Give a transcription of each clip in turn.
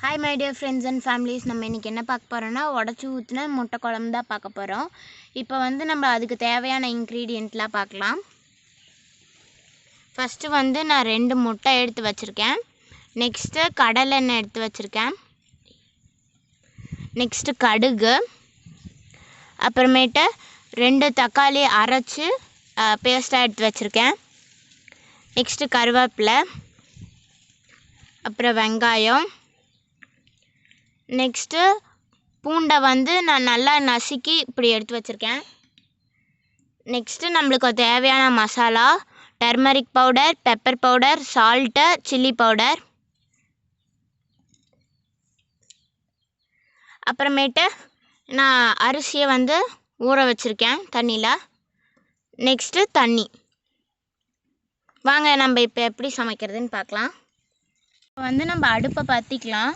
Hi my dear friends and families நம்ம இன்றைக்கி என்ன பார்க்க போகிறோன்னா உடச்சி ஊற்றின முட்டை குழம்பு தான் பார்க்க போகிறோம் இப்போ வந்து நம்ம அதுக்கு தேவையான இன்க்ரீடியண்ட்லாம் பார்க்கலாம். ஃபஸ்ட்டு வந்து நான் ரெண்டு முட்டை எடுத்து வச்சுருக்கேன். நெக்ஸ்ட்டு கடலெண்ணெய் எடுத்து வச்சுருக்கேன். நெக்ஸ்ட்டு கடுகு. அப்புறமேட்டு ரெண்டு தக்காளி அரைச்சி பேஸ்ட்டாக எடுத்து வச்சுருக்கேன். நெக்ஸ்ட்டு கருவேப்பிலை. அப்புறம் வெங்காயம். நெக்ஸ்ட்டு பூண்டை வந்து நான் நல்லா நசுக்கி இப்படி எடுத்து வச்சுருக்கேன். நெக்ஸ்ட்டு நம்மளுக்கு தேவையான masala turmeric powder pepper powder salt chilli powder அப்புறமேட்டு நான் அரிசியை வந்து ஊற வச்சுருக்கேன் தண்ணியில். நெக்ஸ்ட்டு தண்ணி. வாங்க நம்ம இப்போ எப்படி சமைக்கிறதுன்னு பார்க்கலாம். இப்போ வந்து நம்ம அடுப்பை பற்றிக்கலாம்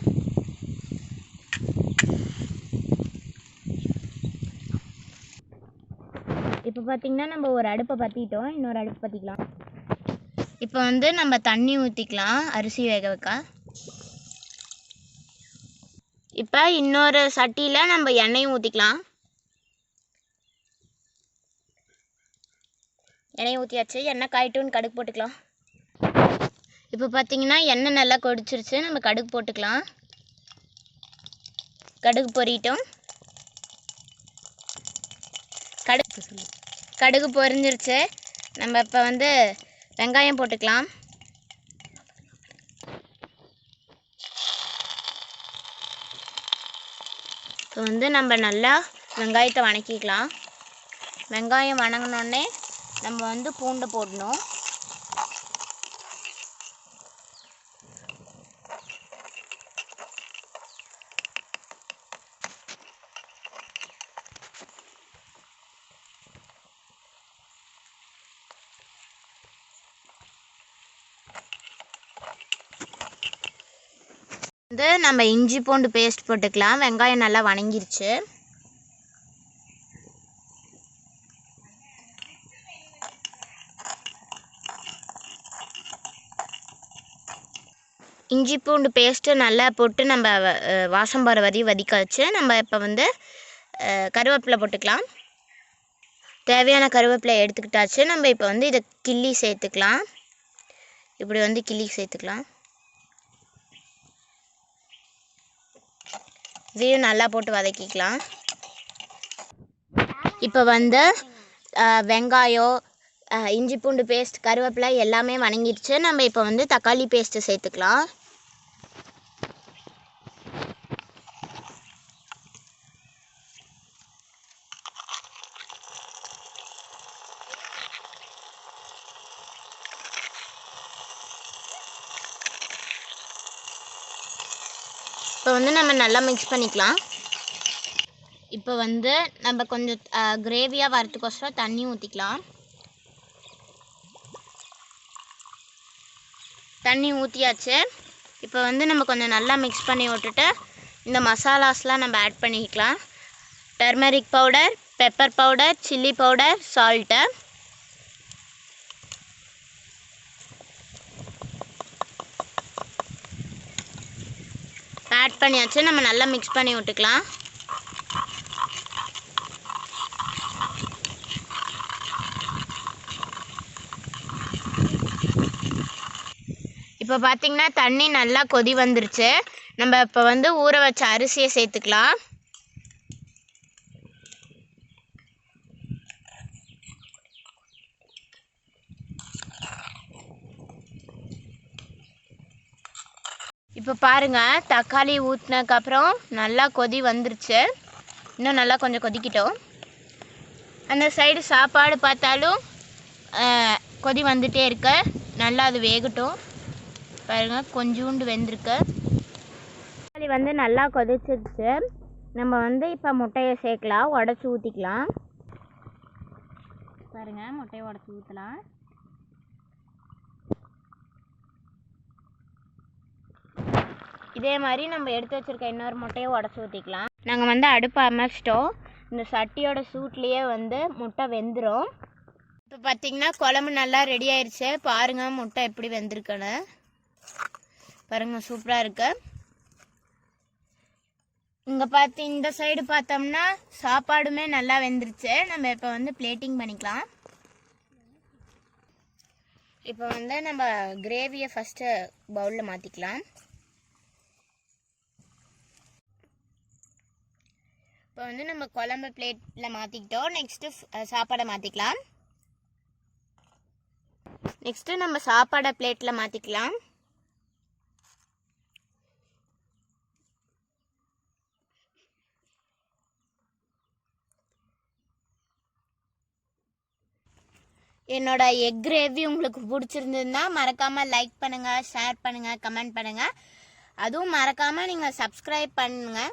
இப்போ பார்த்திங்கன்னா நம்ம ஒரு அடுப்பை பற்றிட்டோம் இன்னொரு அடுப்பு பற்றிக்கலாம் இப்போ வந்து நம்ம தண்ணி ஊற்றிக்கலாம் அரிசி வேக வைக்க. இப்போ இன்னொரு சட்டியில் நம்ம எண்ணெயும் ஊற்றிக்கலாம் எண்ணெய் ஊற்றியாச்சு எண்ணெய் காயிட்டுன்னு கடுகு போட்டுக்கலாம். இப்போ பார்த்தீங்கன்னா எண்ணெய் நல்லா கொடிச்சிருச்சு நம்ம கடுகு போட்டுக்கலாம். கடுகு பொரியட்டும். கடுகு கடுகு பொரிஞ்சிருச்சு. நம்ம இப்போ வந்து வெங்காயம் போட்டுக்கலாம். இப்போ வந்து நம்ம நல்லா வெங்காயத்தை வணக்கிக்கலாம். வெங்காயம் வணங்கினோடனே நம்ம வந்து பூண்டு போடணும். வந்து நம்ம இஞ்சி பூண்டு பேஸ்ட் போட்டுக்கலாம். வெங்காயம் நல்லா வணங்கிருச்சு. இஞ்சி பூண்டு பேஸ்ட்டு நல்லா போட்டு நம்ம வாசம் போகிற வரையும் வதக்க வச்சு நம்ம இப்போ வந்து கருவேப்பிலை போட்டுக்கலாம். தேவையான கருவேப்பிலை எடுத்துக்கிட்டாச்சு. நம்ம இப்போ வந்து இதை கிள்ளி சேர்த்துக்கலாம். இப்படி வந்து கிள்ளி சேர்த்துக்கலாம். இதையும் நல்லா போட்டு வதக்கிக்கலாம். இப்போ வந்து வெங்காயம் இஞ்சி பூண்டு பேஸ்ட் கருவேப்பிலை எல்லாமே வணங்கிடுச்சு. நம்ம இப்போ வந்து தக்காளி பேஸ்ட்டு சேர்த்துக்கலாம். இப்போ வந்து நம்ம நல்லா மிக்ஸ் பண்ணிக்கலாம். இப்போ வந்து நம்ம கொஞ்சம் கிரேவியாக வரத்துக்கோசரம் தண்ணி ஊற்றிக்கலாம் தண்ணி ஊற்றியாச்சு இப்போ வந்து நம்ம கொஞ்சம் நல்லா மிக்ஸ் பண்ணி விட்டுட்டு இந்த மசாலாஸ்லாம் நம்ம ஆட் பண்ணிக்கலாம். Turmeric powder pepper powder chilli powder salt add பண்ணியாச்சு. நம்ம நல்லா மிக்ஸ் பண்ணி விட்டுக்கலாம். இப்போ பார்த்தீங்கன்னா தண்ணி நல்லா கொதி வந்துருச்சு. நம்ம இப்போ வந்து ஊற வச்ச அரிசியை சேர்த்துக்கலாம். இப்போ பாருங்கள் தக்காளி ஊற்றினதுக்கப்புறம் நல்லா கொதி வந்துருச்சு. இன்னும் நல்லா கொஞ்சம் கொதிக்கிட்டோம். அந்த சைடு சாப்பாடு பார்த்தாலும் கொதி வந்துகிட்டே இருக்கு. நல்லா அது வேகட்டும். பாருங்கள் கொஞ்சூண்டு வெந்திருக்கு. தக்காளி வந்து நல்லா கொதிச்சிருச்சு. நம்ம வந்து இப்போ முட்டையை சேர்க்கலாம் உடச்சி ஊற்றிக்கலாம் பாருங்கள் முட்டையை உடச்சி ஊற்றலாம் இதே மாதிரி நம்ம எடுத்து வச்சிருக்க இன்னொரு முட்டையை உடச்சி ஊற்றிக்கலாம் நாங்கள் வந்து அடுப்பை அமைச்சிட்டோம் இந்த சட்டியோட சூட்லேயே வந்து முட்டை வெந்துடும் இப்போ பார்த்தீங்கன்னா குழம்பு நல்லா ரெடி ஆயிடுச்சு பாருங்கள் முட்டை எப்படி வெந்திருக்குன்னு. பாருங்கள் சூப்பராக இருக்கு. இங்கே பார்த்து இந்த சைடு பார்த்தோம்னா சாப்பாடுமே நல்லா வெந்துருச்சு. நம்ம இப்போ வந்து பிளேட்டிங் பண்ணிக்கலாம். இப்போ வந்து நம்ம கிரேவியை ஃபஸ்ட்டு பவுலில் மாற்றிக்கலாம் இப்போ வந்து நம்ம குழம்பு பிளேட்டில் மாற்றிக்கிட்டோம் நெக்ஸ்ட்டு சாப்பாடை மாற்றிக்கலாம் நெக்ஸ்ட்டு நம்ம சாப்பாடை பிளேட்டில் மாற்றிக்கலாம் என்னோட எக் கிரேவி உங்களுக்கு பிடிச்சிருந்ததுன்னா மறக்காமல் லைக் பண்ணுங்கள் ஷேர் பண்ணுங்கள் கமெண்ட் பண்ணுங்கள் அதுவும் மறக்காமல் நீங்கள் சப்ஸ்கிரைப் பண்ணுங்கள்